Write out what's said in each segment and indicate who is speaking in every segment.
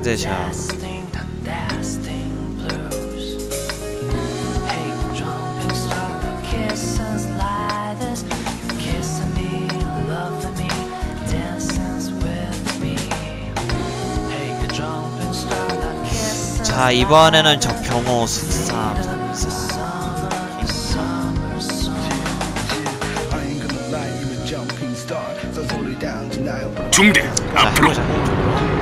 Speaker 1: 헤드샷 자 이번에는 숙삼
Speaker 2: down tonight. But
Speaker 3: 중대
Speaker 1: 자
Speaker 3: 앞으로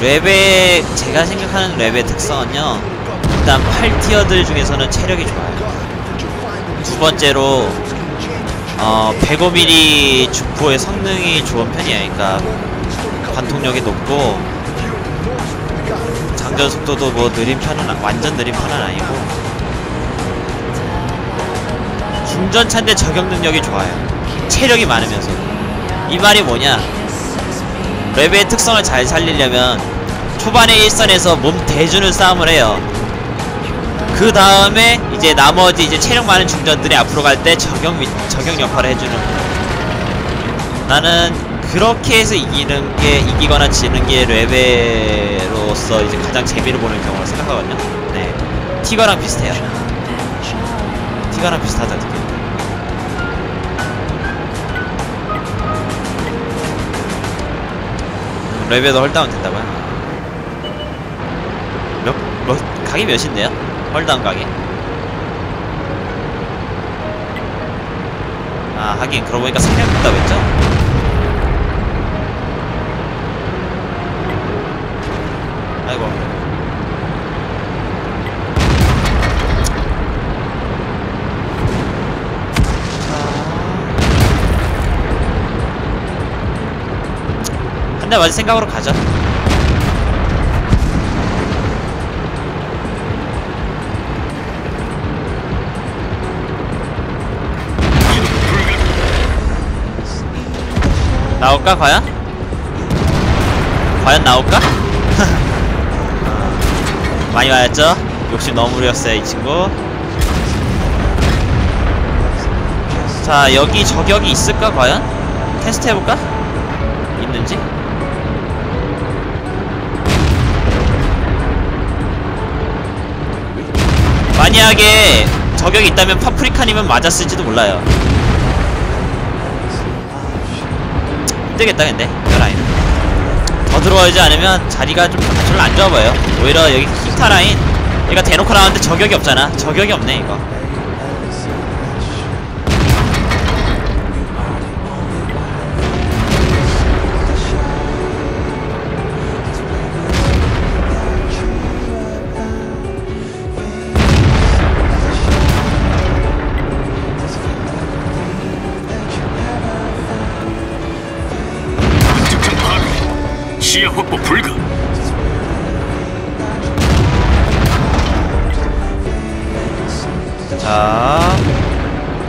Speaker 1: 랩의 제가 생각하는 랩의 특성은요 일단 8티어들 중에서는 체력이 좋아요. 두 번째로 어 105mm 주포의 성능이 좋은 편이에요. 그러니까 관통력이 높고 장전 속도도 뭐 느린 편은 아- 완전 느린 편은 아니고 중전차인데 저격 능력이 좋아요. 체력이 많으면서. 이 말이 뭐냐 랩의 특성을 잘 살리려면 초반에 일선에서 몸 대주는 싸움을 해요. 그 다음에 이제 나머지 이제 체력 많은 중전들이 앞으로 갈때 미, 저격 역할을 해주는. 나는 그렇게 해서 이기는 게 이기거나 지는 게 랩에로서 이제 가장 재미를 보는 경우를 생각하거든요. 네, 티거랑 비슷해요. 티거랑 비슷하다 느껴 요. 랩에도 헐다운 된다고요? 몇, 몇, 각이 몇인데요? 헐다운 각이? 아, 하긴, 그러고 보니까 3명 있다고 했죠? 한대 맞을 생각으로 가죠. 나올까 과연? 과연 나올까? 많이 와였죠? 욕심 너무 부렸어요 이 친구 자 여기 저격이 있을까 과연? 테스트 해볼까? 있는지? 만약에 저격이 있다면 파프리카님은 맞았을지도 몰라요. 힘들겠다 근데. 이 라인은 더 들어오지 않으면 자리가 좀 별로 안 좋아 보여요. 오히려 여기 킹타 라인. 얘가 대놓고 나왔는데 저격이 없잖아. 저격이 없네 이거
Speaker 3: 시야 확보 불가.
Speaker 1: 자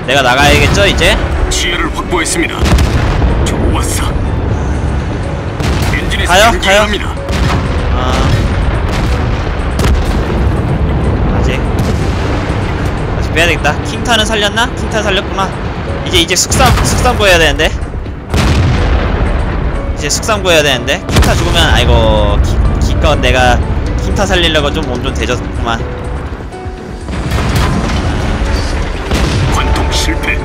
Speaker 1: 내가 나가야겠죠 이제?
Speaker 3: 시야를 확보했습니다. 좋았어 엔진이
Speaker 1: 가요, 가요.
Speaker 3: 합니다.
Speaker 1: 아. 아직. 아직 빼야 되겠다. 킹타는 살렸나? 킹타 살렸구나. 이제 이제 숙삼 숙삼 구해야 되는데 이제 숙삼 구해야 되는데 킹타 죽으면 아이고 기, 기껏 내가 킹타 살리려고 좀 몸 좀 대줬구만
Speaker 3: 관통 실패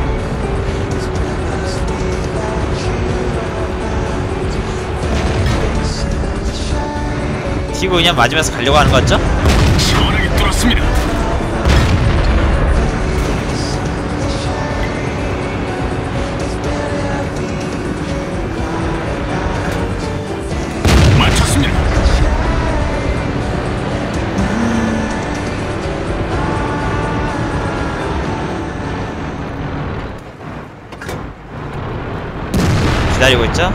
Speaker 1: 튀고 그냥 맞으면서 가려고 하는 거 같죠? 기다리고 있죠?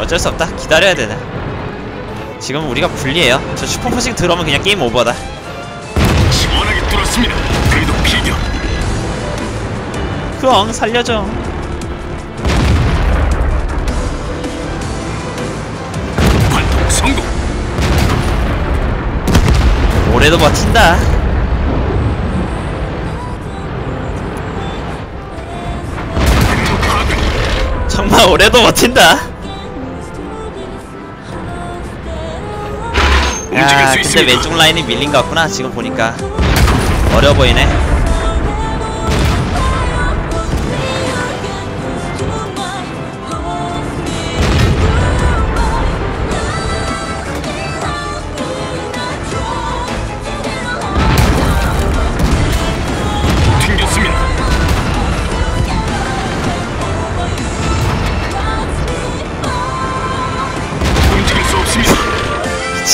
Speaker 1: 어쩔 수 없다 기다려야 되네 지금 우리가 불리해요 저 슈퍼포식 들어오면 그냥 게임 오버다
Speaker 3: 시원하게 뚫었습니다. 그래도 비겨.
Speaker 1: 그엉 살려줘
Speaker 3: 관통 성공.
Speaker 1: 올해도 버틴다 정말 올해도 버틴다.
Speaker 3: 야수
Speaker 1: 근데. 왼쪽 라인이 밀린 것 같구나 지금 보니까. 어려 보이네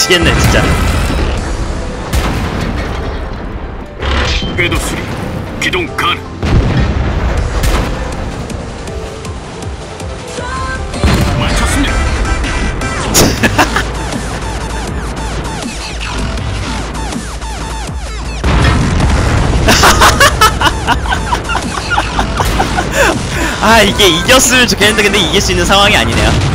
Speaker 1: 미치겠네 진짜
Speaker 3: 궤도 수리. 기동 가능. 맞췄습니다.
Speaker 1: 아 이게 이겼으면 좋겠는데 근데 이길 수 있는 상황이 아니네요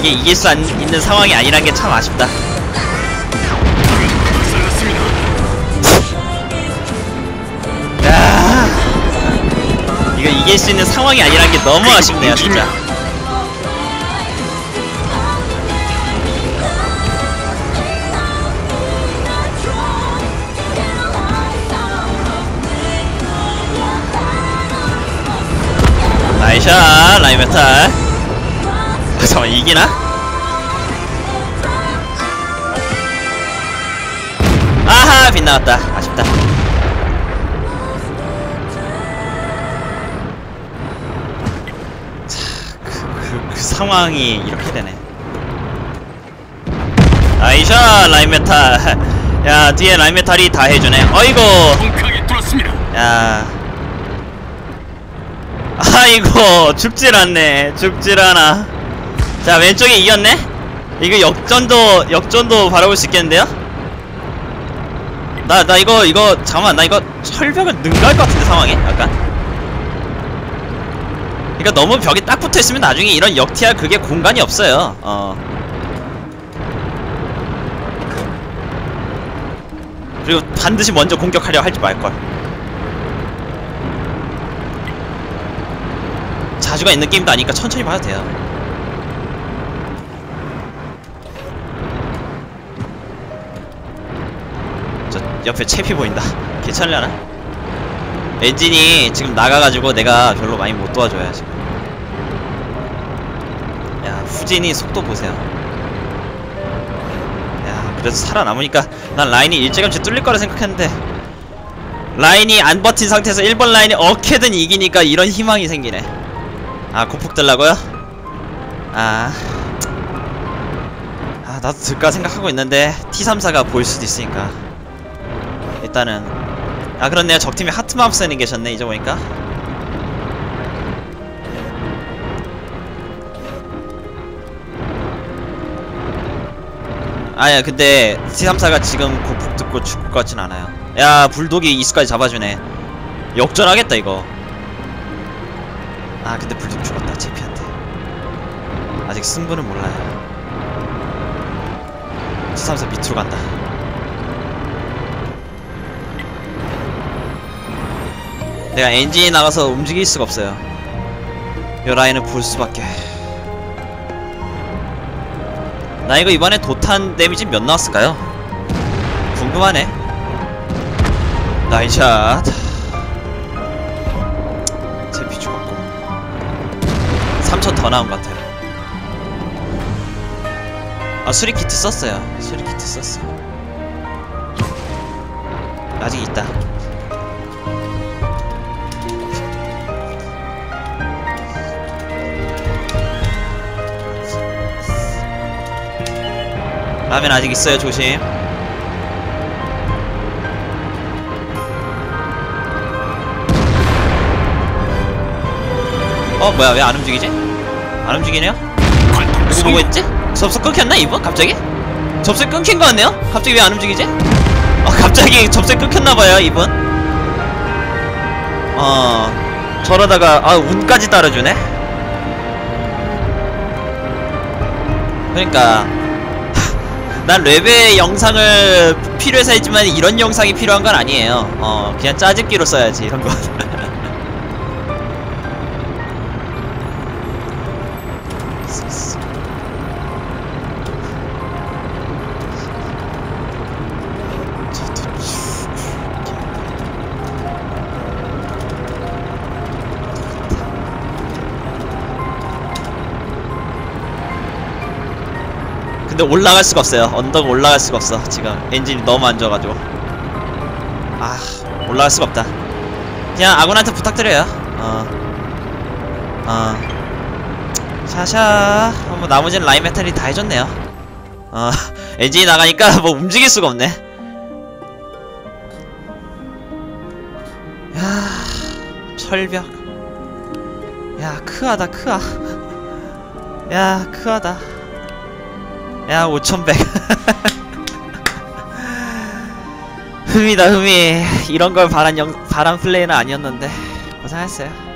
Speaker 1: 이게 이길 수 안, 있는 상황이 아니란 게 참 아쉽다. 야. 이거 이길 수 있는 상황이 아니란 게 너무 아쉽네요 진짜. 나이샷 라이메탈. 아, 잠깐만 이기나? 아하 빗나갔다 아쉽다 그, 그 상황이 이렇게 되네. 아이샤 라인메탈. 야 뒤에 라인메탈이 다 해주네. 어이구. 야. 아이고 죽질 않네. 죽질 않아. 자 왼쪽에 이겼네. 이거 역전도 역전도 바라볼 수 있겠는데요? 나나 이거 이거 잠깐만 나 이거 철벽을 능가할 것 같은데 상황이 약간. 그러니까 너무 벽에 딱 붙어 있으면 나중에 이런 역티할 그게 공간이 없어요. 어. 그리고 반드시 먼저 공격하려 하지 말걸. 자주가 있는 게임도 아니니까 천천히 봐도 돼요. 옆에 채피 보인다. 괜찮으려나? 엔진이 지금 나가가지고 내가 별로 많이 못 도와줘요 지금 야 후진이 속도 보세요 야 그래도 살아남으니까 난 라인이 일찌감치 뚫릴 거라 생각했는데 라인이 안 버틴 상태에서 1번 라인이 어떻게든 이기니까 이런 희망이 생기네 아 고폭 들라고요? 아... 아 나도 들까 생각하고 있는데 T34가 보일 수도 있으니까 일단은. 아 그렇네요. 적팀에 하트마우스님 계셨네 이제 보니까. 아야 근데 T34가 지금 고폭 듣고 죽을 것 같진 않아요. 야 불독이 이수까지 잡아주네. 역전하겠다 이거. 아 근데 불독 죽었다 제피한테. 아직 승부는 몰라요. T34 밑으로 간다 내가 엔진이 나가서 움직일 수가 없어요. 요 라인을 볼 수밖에. 나 이거 이번에 도탄 데미지 몇 나왔을까요? 궁금하네. 나이샷. 제피 죽었고. 3천 더 나온 것 같아요. 아 수리 키트 썼어요. 수리 키트 썼어. 아직 있다. 라면 아직 있어요 조심 어 뭐야 왜 안 움직이지? 안 움직이네요? 누구 보고. 있지? 접속 끊겼나 이분? 갑자기? 접속 끊긴 거 같네요? 갑자기 왜 안 움직이지? 어 갑자기 접속 끊겼나봐요 이분 어 저러다가 아 운까지 따라주네 그러니까 난 랩의 영상을 필요해서 했지만 이런 영상이 필요한 건 아니에요. 어 그냥 짜집기로 써야지 이런 거 근데 올라갈 수가 없어요. 언덕 올라갈 수가 없어. 지금 엔진이 너무 안 좋아가지고. 아, 올라갈 수가 없다. 그냥 아군한테 부탁드려요. 어, 어, 샤샤. 어, 뭐 나머지는 라인 메탈이 다 해줬네요. 어, 엔진이 나가니까 뭐 움직일 수가 없네. 야, 철벽. 야, 크하다, 크하. 야, 크하다. 야 5100 흠이다 흠이. 이런 걸 바란 영 바란 플레이는 아니었는데 고생했어요